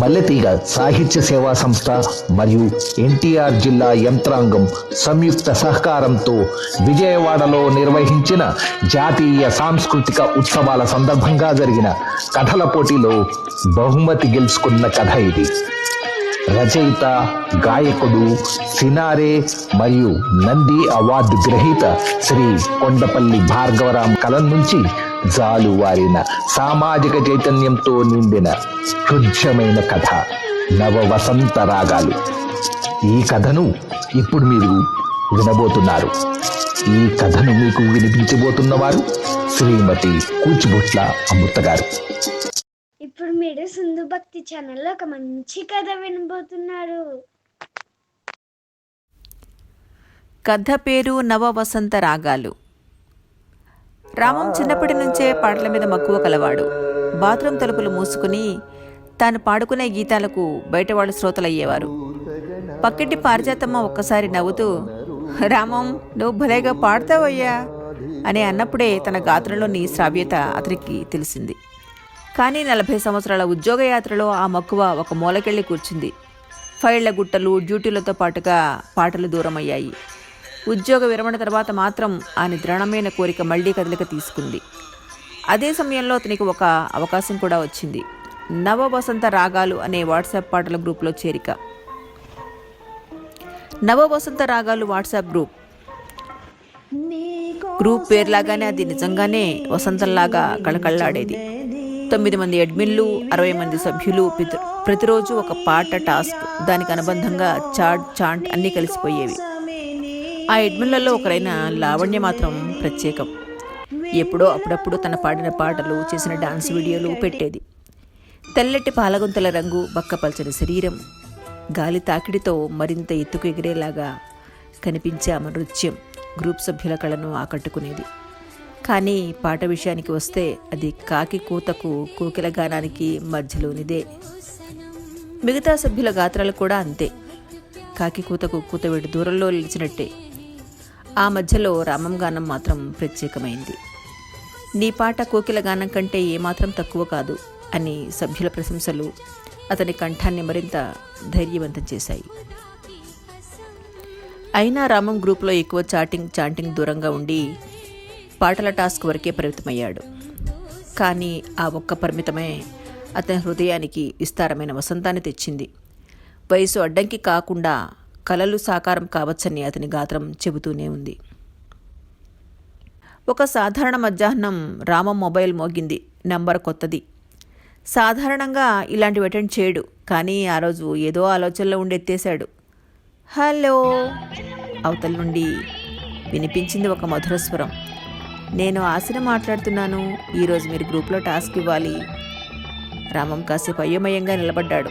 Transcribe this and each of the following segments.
మల్లెతీగ సాహిత్య సేవా సంస్థ మరియు ఎన్టీఆర్ జిల్లా యంత్రాంగం సంయుక్త సహకారంతో విజయవాడలో నిర్వహించిన జాతీయ సాంస్కృతిక ఉత్సవాల సందర్భంగా జరిగిన కథల పోటీలో బహుమతి గెలుచుకున్న కథ ఇది. రచయిత గాయకుడు సినారే మరియు నంది అవార్డు గ్రహీత శ్రీ కొండపల్లి భార్గవరాం కలం నుంచి జాలువారిన సామాజిక చైతన్యంతో నిండిన హృద్యమైన కథ నవ వసంత రాగాలు. ఈ కథను ఇప్పుడు మీరు వినబోతున్నారు. ఈ కథను మీకు వినిపించబోతున్నవారు శ్రీమతి కూచిబుట్ల అమృత గారు. మీరు సింధు భక్తి ఛానల్లో ఒక మంచి కథ వినబోతున్నారు కథ పేరు నవ వసంత రాగాలు. రామం చిన్నప్పటి నుంచే పాటల మీద మక్కువ కలవాడు. బాత్రూమ్ తలుపులు మూసుకుని తాను పాడుకునే గీతాలకు బయట వాళ్ళు శ్రోతలయ్యేవారు. పక్కింటి పారిజాతమ్మ ఒక్కసారి నవ్వుతూ రామం నువ్వు భలేగా పాడతావయ్యా అని అన్నప్పుడే తన గాత్రంలోని శ్రావ్యత అతనికి తెలిసింది. కానీ నలభై సంవత్సరాల ఉద్యోగ యాత్రలో ఆ మక్కువ ఒక మూలకెళ్ళి కూర్చుంది. ఫైళ్ళ గుట్టలు డ్యూటీలతో పాటుగా పాటలు దూరమయ్యాయి. ఉద్యోగ విరమణ తర్వాత మాత్రం ఆ నిద్రాణమైన కోరిక మళ్ళీ కదలిక తీసుకుంది. అదే సమయంలో అతనికి ఒక అవకాశం కూడా వచ్చింది. నవ వసంత రాగాలు అనే వాట్సాప్ పాటల గ్రూప్లో చేరిక. నవ వసంత రాగాలు వాట్సాప్ గ్రూప్. గ్రూప్ పేర్లాగానే అది నిజంగానే వసంతంలాగా కళకళలాడేది. తొమ్మిది మంది అడ్మిన్లు అరవై మంది సభ్యులు ప్రతి ప్రతిరోజు ఒక పాట టాస్క్ దానికి అనుబంధంగా చాట్ చాంట్ అన్నీ కలిసిపోయేవి. ఆ అడ్మిన్లలో ఒకరైన లావణ్య మాత్రం ప్రత్యేకం. ఎప్పుడో అప్పుడప్పుడు తన పాడిన పాటలు చేసిన డాన్స్ వీడియోలు పెట్టేది. తెల్లటి పాలగుంతల రంగు బక్కపల్చని శరీరం గాలి తాకిడితో మరింత ఎత్తుకు ఎగిరేలాగా కనిపించే ఆమె నృత్యం గ్రూప్ సభ్యుల కళను ఆకట్టుకునేది. కానీ పాట విషయానికి వస్తే అది కాకి కూతకు కోకిల గానానికి మధ్యలోనిదే. మిగతా సభ్యుల గాత్రాలు కూడా అంతే. కాకి కూతకు కూతవేడి దూరంలో నిలిచినట్టే. ఆ మధ్యలో రామం గానం మాత్రం ప్రత్యేకమైంది. నీ పాట కోకిల గానం కంటే ఏమాత్రం తక్కువ కాదు అని సభ్యుల ప్రశంసలు అతని కంఠాన్ని మరింత ధైర్యవంతం చేశాయి. అయినా రామం గ్రూప్లో ఎక్కువ చాటింగ్ చాంటింగ్ దూరంగా ఉండి పాటల టాస్క్ వరకే పరిమితమయ్యాడు. కానీ ఆ ఒక్క పరిమితమే అతని హృదయానికి విస్తారమైన వసంతాన్ని తెచ్చింది. వయసు అడ్డంకి కాకుండా కలలు సాకారం కావచ్చని అతని గాత్రం చెబుతూనే ఉంది. ఒక సాధారణ మధ్యాహ్నం రామం మొబైల్ మోగింది. నంబర్ కొత్తది. సాధారణంగా ఇలాంటివి అటెండ్ చేయడు. కానీ ఆ రోజు ఏదో ఆలోచనలో ఉండి ఎత్తేశాడు. హలో! అవతల నుండి వినిపించింది ఒక మధుర స్వరం. నేను ఆశన మాట్లాడుతున్నాను. ఈరోజు మీరు గ్రూప్లో టాస్క్ ఇవ్వాలి. రామం కాసేపు అయోమయంగా నిలబడ్డాడు.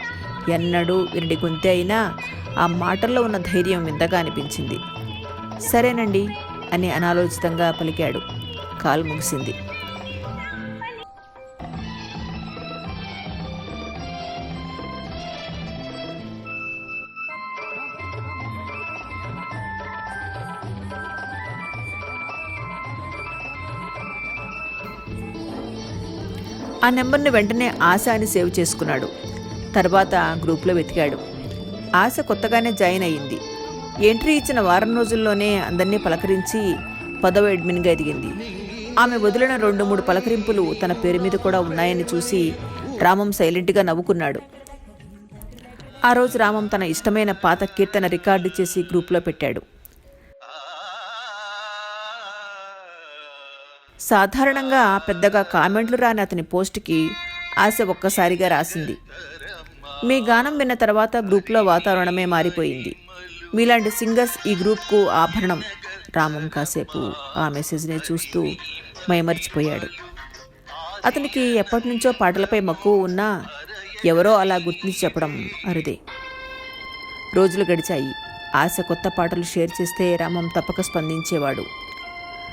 ఎన్నడూ వినడి గొంతే అయినా ఆ మాటల్లో ఉన్న ధైర్యం వింతగా అనిపించింది. సరేనండి అని అనాలోచితంగా పలికాడు. కాల్ ముగిసింది. ఆ నెంబర్ని వెంటనే ఆశ అని సేవ్ చేసుకున్నాడు. తర్వాత గ్రూప్లో వెతికాడు. ఆశ కొత్తగానే జాయిన్ అయ్యింది. ఎంట్రీ ఇచ్చిన వారం రోజుల్లోనే అందరినీ పలకరించి పదవ అడ్మిన్గా ఎదిగింది. ఆమె వదిలిన రెండు మూడు పలకరింపులు తన పేరు మీద కూడా ఉన్నాయని చూసి రామం సైలెంట్గా నవ్వుకున్నాడు. ఆ రోజు రామం తన ఇష్టమైన పాత కీర్తన రికార్డు చేసి గ్రూప్లో పెట్టాడు. సాధారణంగా పెద్దగా కామెంట్లు రాని అతని పోస్ట్కి ఆశ ఒక్కసారిగా రాసింది. మీ గానం విన్న తర్వాత గ్రూప్లో వాతావరణమే మారిపోయింది. మీలాంటి సింగర్స్ ఈ గ్రూప్కు ఆభరణం. రామం కాసేపు ఆ మెసేజ్ని చూస్తూ మైమరిచిపోయాడు. అతనికి ఎప్పటి నుంచో పాటలపై మక్కువ ఉన్నా ఎవరో అలా గుర్తించి చెప్పడం అరుదే. రోజులు గడిచాయి. ఆశ కొత్త పాటలు షేర్ చేస్తే రామం తప్పక స్పందించేవాడు.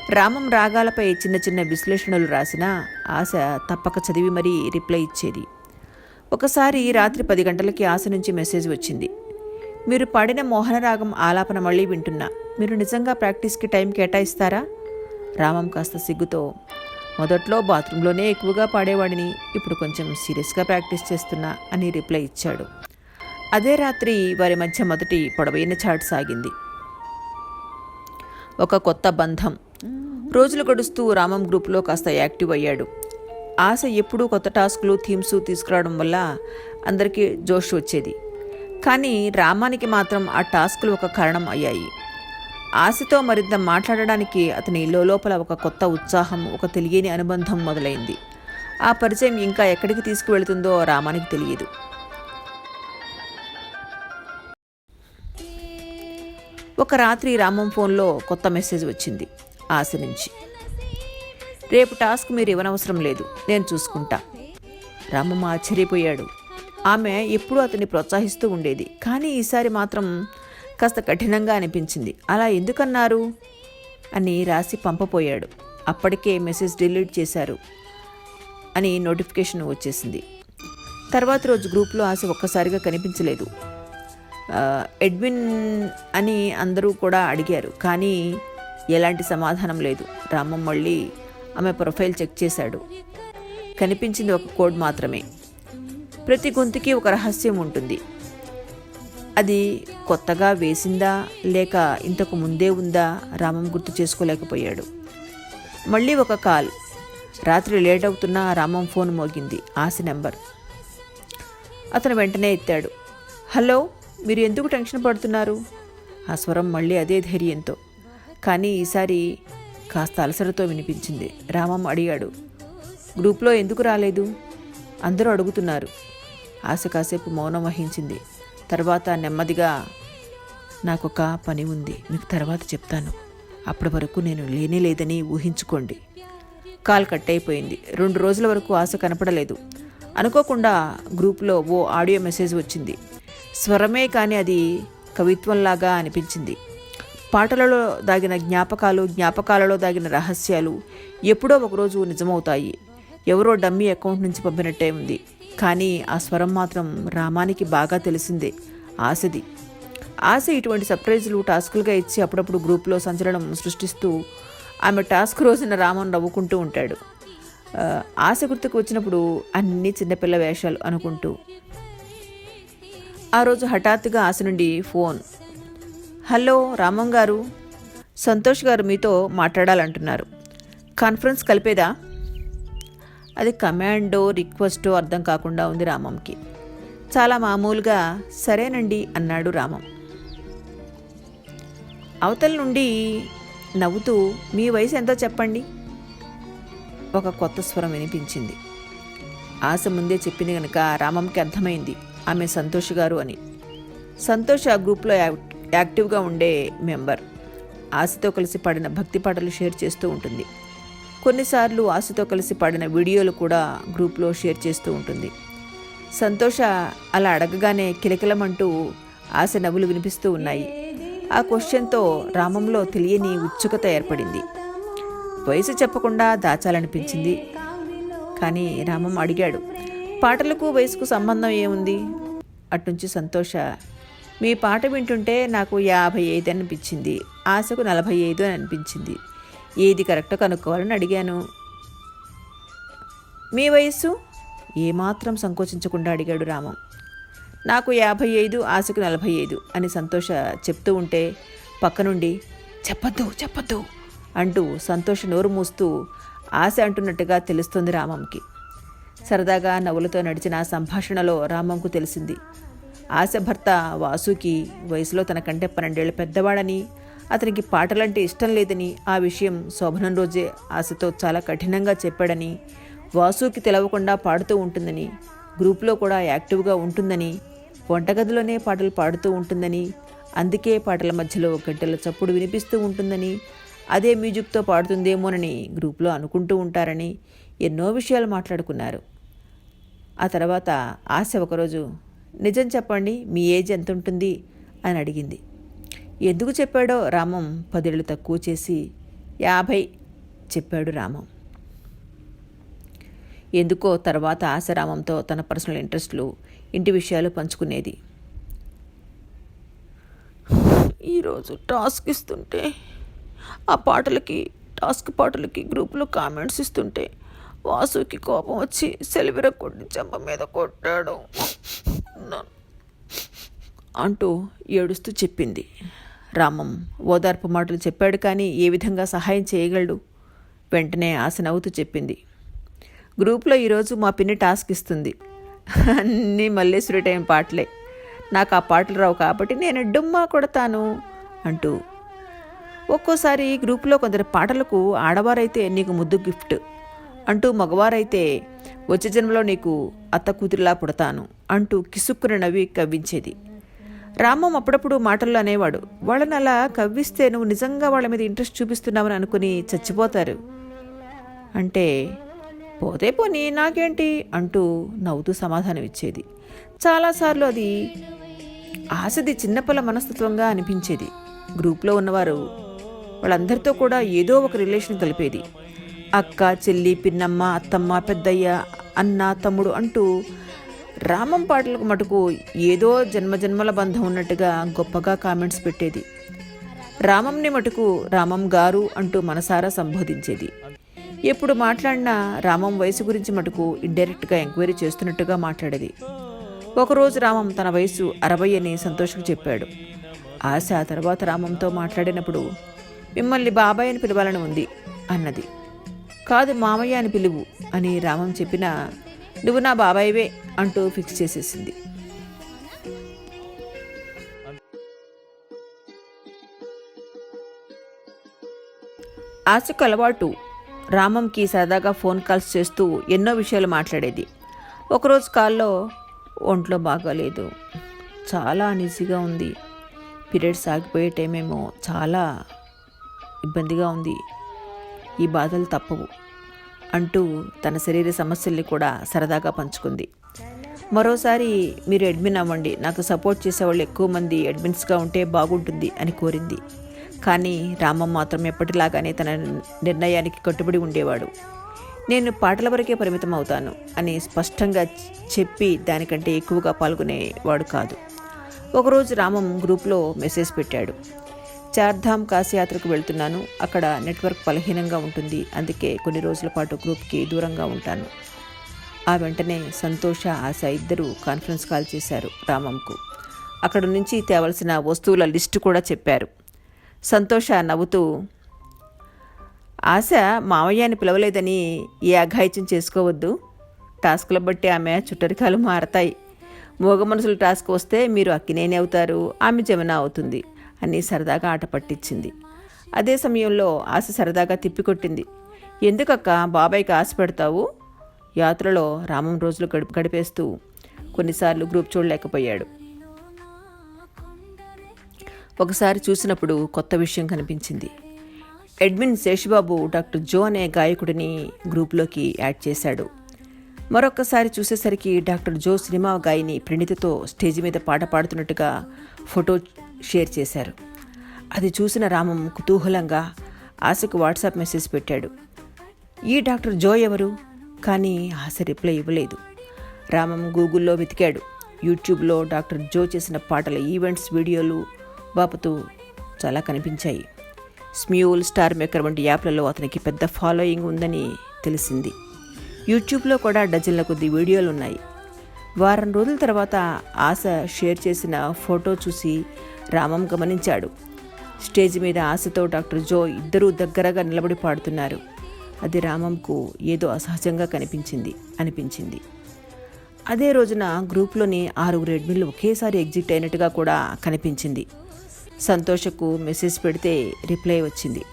రామం రాగాలపై చిన్న చిన్న విశ్లేషణలు రాసినా ఆశ తప్పక చదివి మరీ రిప్లై ఇచ్చేది. ఒకసారి రాత్రి పది గంటలకి ఆశ నుంచి మెసేజ్ వచ్చింది. మీరు పాడిన మోహన రాగం ఆలాపన మళ్ళీ వింటున్నా. మీరు నిజంగా ప్రాక్టీస్కి టైం కేటాయిస్తారా? రామం కాస్త సిగ్గుతో మొదట్లో బాత్రూంలోనే ఎక్కువగా పాడేవాడిని ఇప్పుడు కొంచెం సీరియస్గా ప్రాక్టీస్ చేస్తున్నా అని రిప్లై ఇచ్చాడు. అదే రాత్రి వారి మధ్య మొదటి పొడవైన చాట్ సాగింది. ఒక కొత్త బంధం రోజులు గడుస్తూ రామం గ్రూప్లో కాస్త యాక్టివ్ అయ్యాడు. ఆశ ఎప్పుడూ కొత్త టాస్క్లు థీమ్స్ తీసుకురావడం వల్ల అందరికీ జోష్ వచ్చేది. కానీ రామానికి మాత్రం ఆ టాస్కులు ఒక కారణం అయ్యాయి. ఆశతో మరింత మాట్లాడడానికి అతని లోపల ఒక కొత్త ఉత్సాహం ఒక తెలియని అనుబంధం మొదలైంది. ఆ పరిచయం ఇంకా ఎక్కడికి తీసుకువెళుతుందో రామానికి తెలియదు. ఒక రాత్రి రామం ఫోన్లో కొత్త మెసేజ్ వచ్చింది. ఆశ నుంచి రేపు టాస్క్ మీరు ఇవ్వనవసరం లేదు నేను చూసుకుంటా. రామమ్మ ఆశ్చర్యపోయాడు. ఆమె ఎప్పుడూ అతన్ని ప్రోత్సహిస్తూ ఉండేది కానీ ఈసారి మాత్రం కాస్త కఠినంగా అనిపించింది. అలా ఎందుకన్నారు? అని రాసి పంపపోయాడు. అప్పటికే మెసేజ్ డిలీట్ చేశారు అని నోటిఫికేషన్ వచ్చేసింది. తర్వాత రోజు గ్రూప్లో ఆశ ఒక్కసారిగా కనిపించలేదు. ఎడ్మిన్ ఎడ్విన్ అని అందరూ కూడా అడిగారు కానీ ఎలాంటి సమాధానం లేదు. రామం మళ్ళీ ఆమె ప్రొఫైల్ చెక్ చేశాడు. కనిపించింది ఒక కోడ్ మాత్రమే. ప్రతి గొంతుకి ఒక రహస్యం ఉంటుంది. అది కొత్తగా వేసిందా లేక ఇంతకు ముందే ఉందా రామం గుర్తు చేసుకోలేకపోయాడు. మళ్ళీ ఒక కాల్. రాత్రి లేట్ అవుతున్నా రామం ఫోన్ మోగింది. ఆశ నెంబర్. అతను వెంటనే ఎత్తాడు. హలో మీరు ఎందుకు టెన్షన్ పడుతున్నారు? ఆ స్వరం మళ్ళీ అదే ధైర్యంతో. కానీ ఈసారి కాస్త అలసటతో వినిపించింది. రామం అడిగాడు. గ్రూప్లో ఎందుకు రాలేదు? అందరూ అడుగుతున్నారు. ఆశ కాసేపు మౌనం వహించింది. తర్వాత నెమ్మదిగా నాకొక పని ఉంది మీకు తర్వాత చెప్తాను. అప్పటి వరకు నేను లేనే లేదని ఊహించుకోండి. కాల్ కట్ అయిపోయింది రెండు రోజుల వరకు ఆశ కనపడలేదు. అనుకోకుండా గ్రూప్లో ఓ ఆడియో మెసేజ్ వచ్చింది. స్వరమే కానీ అది కవిత్వంలాగా అనిపించింది. పాటలలో దాగిన జ్ఞాపకాలు జ్ఞాపకాలలో దాగిన రహస్యాలు ఎప్పుడో ఒకరోజు నిజమవుతాయి. ఎవరో డమ్మీ అకౌంట్ నుంచి పంపినట్టే ఉంది. కానీ ఆ స్వరం మాత్రం రామానికి బాగా తెలిసిందే. ఆశది. ఆశ ఇటువంటి సర్ప్రైజులు టాస్కులుగా ఇచ్చి అప్పుడప్పుడు గ్రూప్లో సంచలనం సృష్టిస్తూ ఆమె టాస్క్ రోజున రామన్ నవ్వుకుంటూ ఉంటాడు. ఆశ గుర్తుకు వచ్చినప్పుడు అన్నీ చిన్నపిల్ల వేషాలు అనుకుంటూ. ఆ రోజు హఠాత్తుగా ఆశ నుండి ఫోన్. హలో రామం గారు. సంతోష్ గారు మీతో మాట్లాడాలంటున్నారు. కాన్ఫరెన్స్ కలిపేదా? అది కమాండో రిక్వెస్టో అర్థం కాకుండా ఉంది రామంకి. చాలా మామూలుగా సరేనండి అన్నాడు రామం. అవతల నుండి నవ్వుతూ మీ వయసు ఎంతో చెప్పండి? ఒక కొత్త స్వరం వినిపించింది. ఆశ ముందే చెప్పింది కనుక రామంకి అర్థమైంది. ఆమె సంతోష్ గారు అని. సంతోష్ ఆ గ్రూప్లో యాక్- యాక్టివ్గా ఉండే మెంబర్. ఆశతో కలిసి పాడిన భక్తి పాటలు షేర్ చేస్తూ ఉంటుంది. కొన్నిసార్లు ఆశతో కలిసి పాడిన వీడియోలు కూడా గ్రూప్లో షేర్ చేస్తూ ఉంటుంది. సంతోష అలా అడగగానే కిలకిలమంటూ ఆశ నవ్వులు వినిపిస్తూ ఉన్నాయి. ఆ క్వశ్చన్తో రామంలో తెలియని ఉత్సుకత ఏర్పడింది. వయసు చెప్పకుండా దాచాలనిపించింది. కానీ రామం అడిగాడు పాటలకు వయసుకు సంబంధం ఏముంది? అట్నుంచి సంతోష మీ పాట వింటుంటే నాకు యాభై ఐదు అనిపించింది. ఆశకు నలభై ఐదు అని అనిపించింది. ఏది కరెక్టో కనుక్కోవాలని అడిగాను. మీ వయస్సు? ఏమాత్రం సంకోచించకుండా అడిగాడు రామం. నాకు యాభై ఐదు ఆశకు నలభై ఐదు అని సంతోష చెప్తూ ఉంటే పక్కనుండి చెప్పద్దు చెప్పద్దు అంటూ సంతోష నోరు మూస్తూ ఆశ అంటున్నట్టుగా తెలుస్తుంది రామంకి. సరదాగా నవ్వులతో నడిచిన సంభాషణలో రామంకు తెలిసింది ఆశ భర్త వాసుకి వయసులో తనకంటే పన్నెండేళ్ళ పెద్దవాడని అతనికి పాటలంటే ఇష్టం లేదని ఆ విషయం శోభనం రోజే ఆశతో చాలా కఠినంగా చెప్పాడని వాసుకి తెలవకుండా పాడుతూ ఉంటుందని గ్రూప్లో కూడా యాక్టివ్గా ఉంటుందని వంటగదిలోనే పాటలు పాడుతూ ఉంటుందని అందుకే పాటల మధ్యలో గంటల చప్పుడు వినిపిస్తూ ఉంటుందని అదే మ్యూజిక్తో పాడుతుందేమోనని గ్రూప్లో అనుకుంటూ ఉంటారని ఎన్నో విషయాలు మాట్లాడుకున్నారు. ఆ తర్వాత ఆశ ఒకరోజు నిజం చెప్పండి మీ ఏజ్ ఎంత ఉంటుంది అని అడిగింది. ఎందుకు చెప్పాడో రామం పదేళ్ళు తక్కువ చేసి యాభై చెప్పాడు రామం. ఎందుకో తర్వాత ఆశ రామంతో తన పర్సనల్ ఇంట్రెస్ట్లు ఇంటి విషయాలు పంచుకునేది. ఈరోజు టాస్క్ ఇస్తుంటే ఆ పాటలకి టాస్క్ పాటలకి గ్రూప్లో కామెంట్స్ ఇస్తుంటే వాసుకి కోపం వచ్చి సెలవిర కొట్టి చెంప మీద కొట్టాడు. అంటూ ఏడుస్తూ చెప్పింది. రామం ఓదార్పు మాటలు చెప్పాడు కానీ ఏ విధంగా సహాయం చేయగలడు? వెంటనే ఆశ నవ్వుతూ చెప్పింది. గ్రూప్లో ఈరోజు మా పిన్ని టాస్క్ ఇస్తుంది. అన్నీ మల్లేశ్వరి టైం పాటలే. నాకు ఆ పాటలు రావు కాబట్టి నేను డుమ్మా కొడతాను అంటూ. ఒక్కోసారి గ్రూప్లో కొందరు పాటలకు ఆడవారైతే నీకు ముద్దు గిఫ్ట్ అంటూ మగవారైతే వచ్చే జన్మలో నీకు అత్త కూతురిలా పుడతాను అంటూ కిసుక్కున నవ్వి కవ్వించేది. రామం అప్పుడప్పుడు మాటల్లో అనేవాడు వాళ్ళని అలా కవ్విస్తే నువ్వు నిజంగా వాళ్ళ మీద ఇంట్రెస్ట్ చూపిస్తున్నావని అనుకుని చచ్చిపోతారు. అంటే పోతే పోనీ నాకేంటి? అంటూ నవ్వుతూ సమాధానం ఇచ్చేది. చాలాసార్లు అది ఆశది చిన్నపిల్ల మనస్తత్వంగా అనిపించేది. గ్రూప్లో ఉన్నవారు వాళ్ళందరితో కూడా ఏదో ఒక రిలేషన్ కలిపేది. అక్క చెల్లి పిన్నమ్మ అత్తమ్మ పెద్దయ్య అన్న తమ్ముడు అంటూ రామం పాటలకు మటుకు ఏదో జన్మజన్మల బంధం ఉన్నట్టుగా గొప్పగా కామెంట్స్ పెట్టేది. రామంని మటుకు రామం గారు అంటూ మనసారా సంబోధించేది. ఎప్పుడు మాట్లాడినా రామం వయసు గురించి మటుకు ఇండైరెక్ట్గా ఎంక్వైరీ చేస్తున్నట్టుగా మాట్లాడేది. ఒకరోజు రామం తన వయసు అరవై అని సంతోషకు చెప్పాడు. ఆశ ఆ తర్వాత రామంతో మాట్లాడినప్పుడు మిమ్మల్ని బాబాయ్ అని పిలవాలని ఉంది అన్నది. కాదు మామయ్య అని పిలువు అని రామం చెప్పినా నువ్వు నా బాబాయివే అంటూ ఫిక్స్ చేసేసింది. ఆశకు అలవాటు. రామంకి సరదాగా ఫోన్ కాల్స్ చేస్తూ ఎన్నో విషయాలు మాట్లాడేది. ఒకరోజు కాల్లో ఒంట్లో బాగాలేదు. చాలా నిజీగా ఉంది. పీరియడ్స్ ఆగిపోయే టైమేమో చాలా ఇబ్బందిగా ఉంది. ఈ బాధలు తప్పవు. అంటూ తన శరీర సమస్యల్ని కూడా సరదాగా పంచుకుంది. మరోసారి మీరు అడ్మిన్ అవ్వండి. నాకు సపోర్ట్ చేసేవాళ్ళు ఎక్కువ మంది అడ్మిన్స్గా ఉంటే బాగుంటుంది అని కోరింది. కానీ రామం మాత్రం ఎప్పటిలాగానే తన నిర్ణయానికి కట్టుబడి ఉండేవాడు. నేను పాటల వరకే పరిమితం అవుతాను అని స్పష్టంగా చెప్పి దానికంటే ఎక్కువగా పాల్గొనేవాడు కాదు. ఒకరోజు రామం గ్రూప్లో మెసేజ్ పెట్టాడు. చార్ధామ్ కాశీయాత్రకు వెళ్తున్నాను. అక్కడ నెట్వర్క్ బలహీనంగా ఉంటుంది. అందుకే కొన్ని రోజుల పాటు గ్రూప్కి దూరంగా ఉంటాను. ఆ వెంటనే సంతోష ఆశ ఇద్దరూ కాన్ఫరెన్స్ కాల్ చేశారు రామంకు. అక్కడ నుంచి తేవలసిన వస్తువుల లిస్టు కూడా చెప్పారు. సంతోష నవ్వుతూ ఆశ మావయ్యని పిలవలేదని ఏ అఘాయిత్యం చేసుకోవద్దు. టాస్కుల బట్టి ఆమె చుట్టరికాలు మారతాయి. మోగ మనుషుల టాస్క్ వస్తే మీరు అక్కినేని అవుతారు. ఆమె జమున అవుతుంది. అని సరదాగా ఆట పట్టించింది. అదే సమయంలో ఆశ సరదాగా తిప్పికొట్టింది. ఎందుకక్క బాబాయ్కి ఆశ పెడతావు? యాత్రలో రామం రోజులు గడిపి గడిపేస్తూ కొన్నిసార్లు గ్రూప్ చూడలేకపోయాడు. ఒకసారి చూసినప్పుడు కొత్త విషయం కనిపించింది. ఎడ్మిన్ శేషబాబు డాక్టర్ జో అనే గాయకుడిని గ్రూప్లోకి యాడ్ చేశాడు. మరొకసారి చూసేసరికి డాక్టర్ జో సినిమా గాయని ప్రణితతో స్టేజ్ మీద పాట పాడుతున్నట్టుగా ఫోటో షేర్ చేశారు. అది చూసిన రామం కుతూహలంగా ఆశకు వాట్సాప్ మెసేజ్ పెట్టాడు. ఈ డాక్టర్ జో ఎవరు? కానీ ఆశ రిప్లై ఇవ్వలేదు. రామం గూగుల్లో వెతికాడు. యూట్యూబ్లో డాక్టర్ జో చేసిన పాటల ఈవెంట్స్ వీడియోలు బాపుతూ చాలా కనిపించాయి. స్మ్యూల్ స్టార్ మేకర్ వంటి యాప్లలో అతనికి పెద్ద ఫాలోయింగ్ ఉందని తెలిసింది. యూట్యూబ్లో కూడా డజన్ల కొద్ది వీడియోలు ఉన్నాయి వారం రోజుల తర్వాత ఆశ షేర్ చేసిన ఫోటో చూసి రామం గమనించాడు. స్టేజ్ మీద ఆశతో డాక్టర్ జో ఇద్దరూ దగ్గరగా నిలబడి పాడుతున్నారు. అది రామంకు ఏదో అసహజంగా కనిపించింది అనిపించింది. అదే రోజున గ్రూప్లోని ఆరుగురు అడ్మిన్లు ఒకేసారి ఎగ్జిట్ అయినట్టుగా కూడా కనిపించింది. సంతోషకు మెసేజ్ పెడితే రిప్లై వచ్చింది.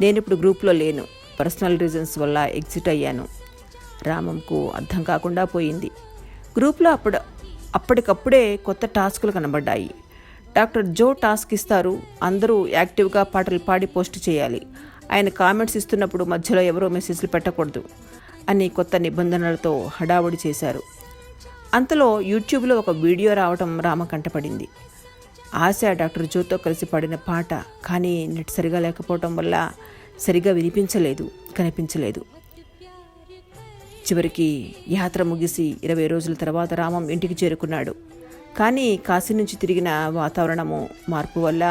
నేను ఇప్పుడు గ్రూప్లో లేను పర్సనల్ రీజన్స్ వల్ల ఎగ్జిట్ అయ్యాను. రామంకు అర్థం కాకుండా పోయింది. గ్రూప్లో అప్పుడు అప్పటికప్పుడే కొత్త టాస్కులు కనబడ్డాయి. డాక్టర్ జో టాస్క్ ఇస్తారు. అందరూ యాక్టివ్గా పాటలు పాడి పోస్ట్ చేయాలి. ఆయన కామెంట్స్ ఇస్తున్నప్పుడు మధ్యలో ఎవరో మెసేజ్లు పెట్టకూడదు అని కొత్త నిబంధనలతో హడావుడి చేశారు. అంతలో యూట్యూబ్లో ఒక వీడియో రావటం రామ కంటపడింది ఆశ డాక్టర్ జోతో కలిసి పాడిన పాట కానీ నెట్ సరిగా లేకపోవటం వల్ల సరిగా వినిపించలేదు కనిపించలేదు. చివరికి యాత్ర ముగిసి ఇరవై రోజుల తర్వాత రామం ఇంటికి చేరుకున్నాడు. కానీ కాశీ నుంచి తిరిగిన వాతావరణము మార్పు వల్ల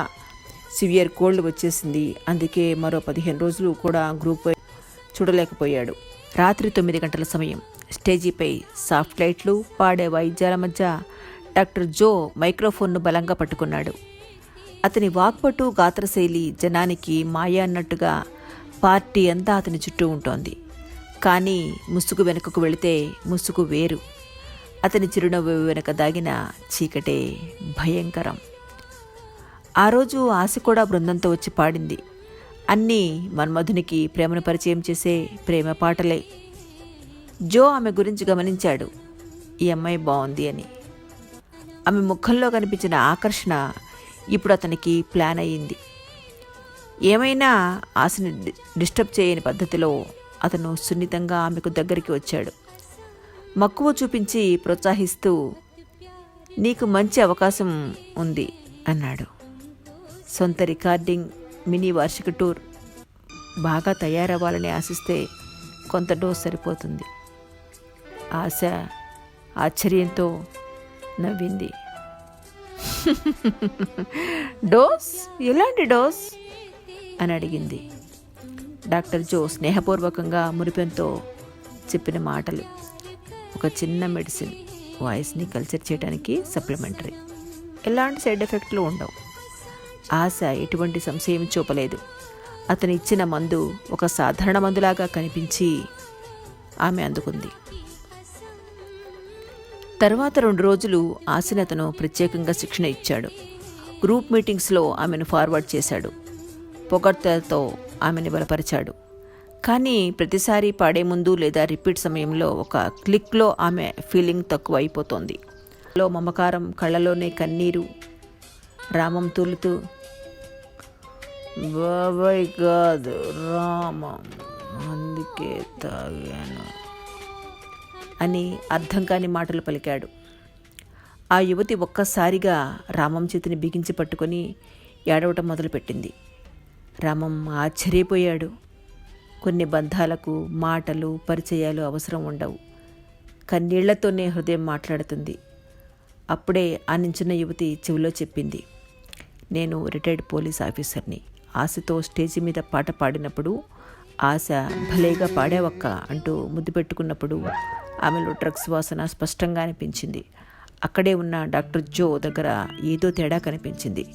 సివియర్ కోల్డ్ వచ్చేసింది. అందుకే మరో పదిహేను రోజులు కూడా గ్రూప్ చూడలేకపోయాడు. రాత్రి తొమ్మిది గంటల సమయం స్టేజీపై సాఫ్ట్ లైట్లు పాడే వైద్యాల మధ్య డాక్టర్ జో మైక్రోఫోన్ను బలంగా పట్టుకున్నాడు. అతని వాక్పటు గాత్రశైలి జనానికి మాయ అన్నట్టుగా పార్టీ అంతా అతని చుట్టూ ఉంటోంది. కానీ ముసుగు వెనుకకు వెళితే ముసుగు వేరు. అతని చిరునవ్వు వెనుక దాగిన చీకటే భయంకరం. ఆ రోజు ఆశ కూడా బృందంతో వచ్చి పాడింది. అన్నీ మన్మధునికి ప్రేమను పరిచయం చేసే ప్రేమ పాటలే. జో ఆమె గురించి గమనించాడు. ఈ అమ్మాయి బాగుంది అని. ఆమె ముఖంలో కనిపించిన ఆకర్షణ ఇప్పుడు అతనికి ప్లాన్ అయ్యింది. ఏమైనా ఆశని డిస్టర్బ్ చేయని పద్ధతిలో అతను సున్నితంగా ఆమెకు దగ్గరికి వచ్చాడు. మక్కువ చూపించి ప్రోత్సహిస్తూ నీకు మంచి అవకాశం ఉంది అన్నాడు. సొంత రికార్డింగ్ మినీ వార్షిక టూర్ బాగా తయారవ్వాలని ఆశిస్తే కొంత డోస్ సరిపోతుంది. ఆశ ఆశ్చర్యంతో నవ్వింది. డోస్? ఎలాంటి డోస్? అని అడిగింది. డాక్టర్ జో స్నేహపూర్వకంగా మురిపెంతో చెప్పిన మాటలు. ఒక చిన్న మెడిసిన్ వాయిస్ని కల్చర్ చేయడానికి సప్లిమెంటరీ. ఎలాంటి సైడ్ ఎఫెక్ట్లు ఉండవు. ఆశ ఎటువంటి సంశయం చూపలేదు. అతను ఇచ్చిన మందు ఒక సాధారణ మందులాగా కనిపించి ఆమె అందుకుంది. తర్వాత రెండు రోజులు ఆశని అతను ప్రత్యేకంగా శిక్షణ ఇచ్చాడు. గ్రూప్ మీటింగ్స్లో ఆమెను ఫార్వర్డ్ చేశాడు. పొగడ్తలతో ఆమెను బలపరిచాడు. కానీ ప్రతిసారి పాడే ముందు లేదా రిపీట్ సమయంలో ఒక క్లిక్లో ఆమె ఫీలింగ్ తక్కువ లో మమకారం కళ్ళలోనే కన్నీరు రామం తూలుతూ బాబాయ్ కాదు రామం అందుకే తాగాను అని అర్థం కాని మాటలు పలికాడు. ఆ యువతి ఒక్కసారిగా రామం చేతిని బిగించి పట్టుకొని ఏడవటం మొదలుపెట్టింది. రామం ఆశ్చర్యపోయాడు. కొన్ని బంధాలకు మాటలు పరిచయాలు అవసరం ఉండవు. కన్నీళ్ళతోనే హృదయం మాట్లాడుతుంది. అప్పుడే ఆ నించున్న యువతి చెవిలో చెప్పింది నేను రిటైర్డ్ పోలీస్ ఆఫీసర్ని. ఆశతో స్టేజి మీద పాట పాడినప్పుడు ఆశ భలేగా పాడావక్క అంటూ ముద్దు పెట్టుకున్నప్పుడు ఆమెలో డ్రగ్స్ వాసన స్పష్టంగా అనిపించింది. అక్కడే ఉన్న డాక్టర్ జో దగ్గర ఏదో తేడా కనిపించింది.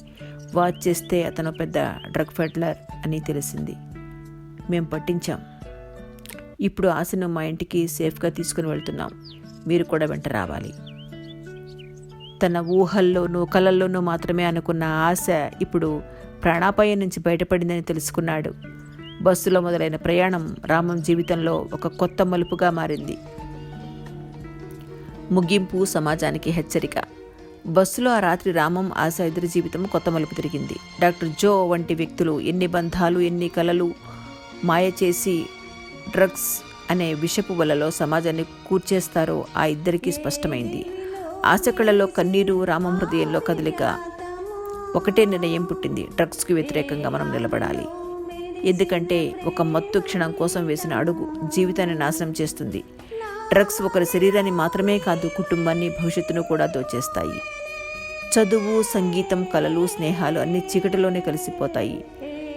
వాచ్ చేస్తే అతను పెద్ద డ్రగ్ ఫెడ్లర్ అని తెలిసింది. మేము పట్టించాం. ఇప్పుడు ఆశను మా ఇంటికి సేఫ్గా తీసుకుని వెళ్తున్నాం. మీరు కూడా వెంట రావాలి. తన ఊహల్లోనూ కలల్లోనూ మాత్రమే అనుకున్న ఆశ ఇప్పుడు ప్రాణాపాయం నుంచి బయటపడిందని తెలుసుకున్నాడు. బస్సులో మొదలైన ప్రయాణం రామం జీవితంలో ఒక కొత్త మలుపుగా మారింది. ముగింపు సమాజానికి హెచ్చరిక. బస్సులో ఆ రాత్రి రామం ఆశ ఇద్దరి జీవితం కొత్త మలుపు తిరిగింది. డాక్టర్ జో వంటి వ్యక్తులు ఎన్ని బంధాలు ఎన్ని కలలు మాయ చేసి డ్రగ్స్ అనే విషపు వలలో సమాజాన్ని కూర్చేస్తారో ఆ ఇద్దరికీ స్పష్టమైంది. ఆశ కళలో కన్నీరు రామం హృదయంలో కదలిక. ఒకటే నిర్ణయం పుట్టింది. డ్రగ్స్కి వ్యతిరేకంగా మనం నిలబడాలి. ఎందుకంటే ఒక మత్తు క్షణం కోసం వేసిన అడుగు జీవితాన్ని నాశనం చేస్తుంది. డ్రగ్స్ ఒకరి శరీరాన్ని మాత్రమే కాదు కుటుంబాన్ని భవిష్యత్తును కూడా దోచేస్తాయి. చదువు సంగీతం కళలు స్నేహాలు అన్ని చీకటిలోనే కలిసిపోతాయి.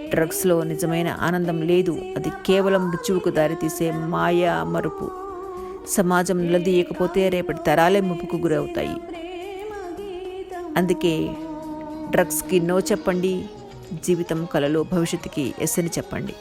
డ్రగ్స్లో నిజమైన ఆనందం లేదు. అది కేవలం మృత్యువుకు దారితీసే మాయా మరుపు. సమాజం నిలదీయకపోతే రేపటి తరాలే ముప్పుకు గురవుతాయి. అందుకే డ్రగ్స్కి నో చెప్పండి జీవితం కలలో భవిష్యత్తుకి ఎస్ అని చెప్పండి.